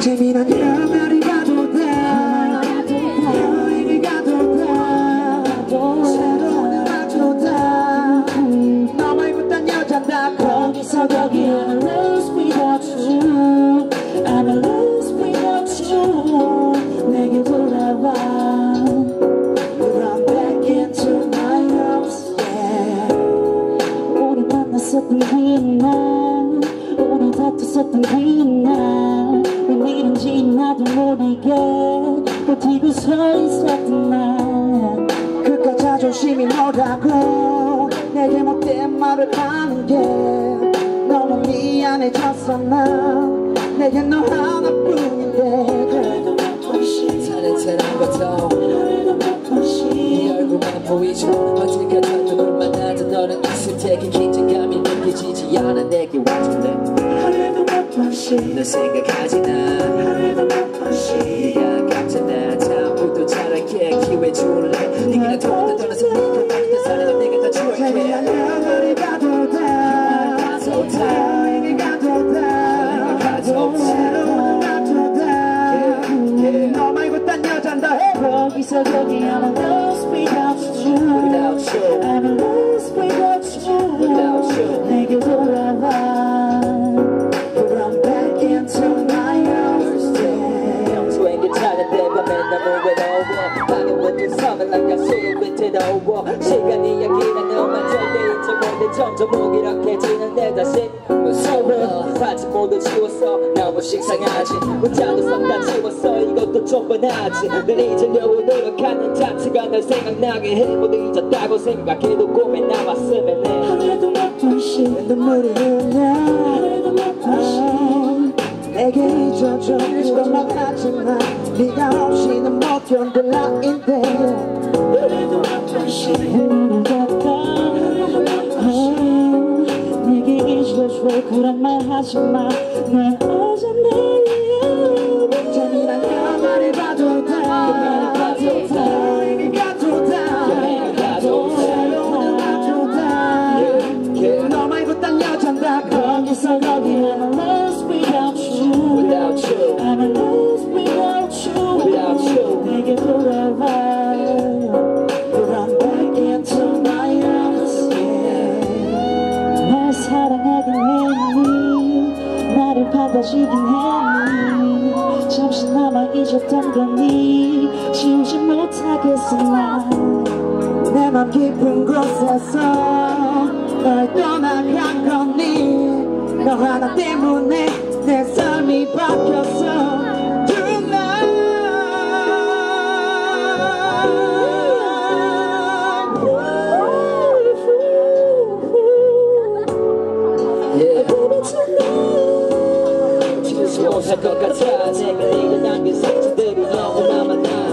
재미난 돼너 말고 딴 여잔다. 거기서 거기 I'm lost without you 만났었던 그날 우리 다퉜었던 그날 왜 이런지 나도 모르게 버티고 서 있었던 날 그깟 자존심이 뭐라고 내게 못된 말을 하는 게 너무 미안해졌어 나. 내겐 너 하나뿐인데. 사는 사람부터 네 얼굴만 보이죠 어디가 던져 만나도 너는 있을 테기 긴장감이 지지 않아 내게 와줄래? 하루에도 몇 번씩 너 생각하지 나. 하루에도 몇 번씩 네가 같잖아. 다음부터 잘할게 기회 줄래? 네가 나 도움을 떠나서 네가 말했던 사랑을 내가 다 줄게 여행이 가도 돼 가도 돼. 가도 돼 가도 돼. 새로운 음악도 yeah. 돼너 말고 딴 여잔 다 해 거기서 거기 I'm lost without you. Without you. I'm lost 점점 무기력해지는 내 자신. 무서워 아직 모두 지웠어 너무 식상하지. 문자도 썩다 지웠어 이것도 좀 뻔하지. 널 잊으려고 노력하는 자체가 널 생각나게 해. 모두 잊었다고 생각해도 꿈에 남았으면 해몇 번씩 눈물이 하루에도 몇 번씩 내게 잊어줘. 싶어만 하지만 네가 없이는 못 견딜 나인데. 몇 번씩 하지마. 날 어제 내일 재미난 영화를 봐도 돼. 봐도. 너 말고 딴 여잔다. 거기서 거기 lost 받아주긴 했니 잠시나마 잊었던 거니 지우지 못하겠어 내맘 깊은 곳에서 널 떠나간 거니 너 하나 때문에 내 삶이 바뀌었어 Diyos at pagkatsa Sa kalingan ng Gazette Sa tabi niya kumamatay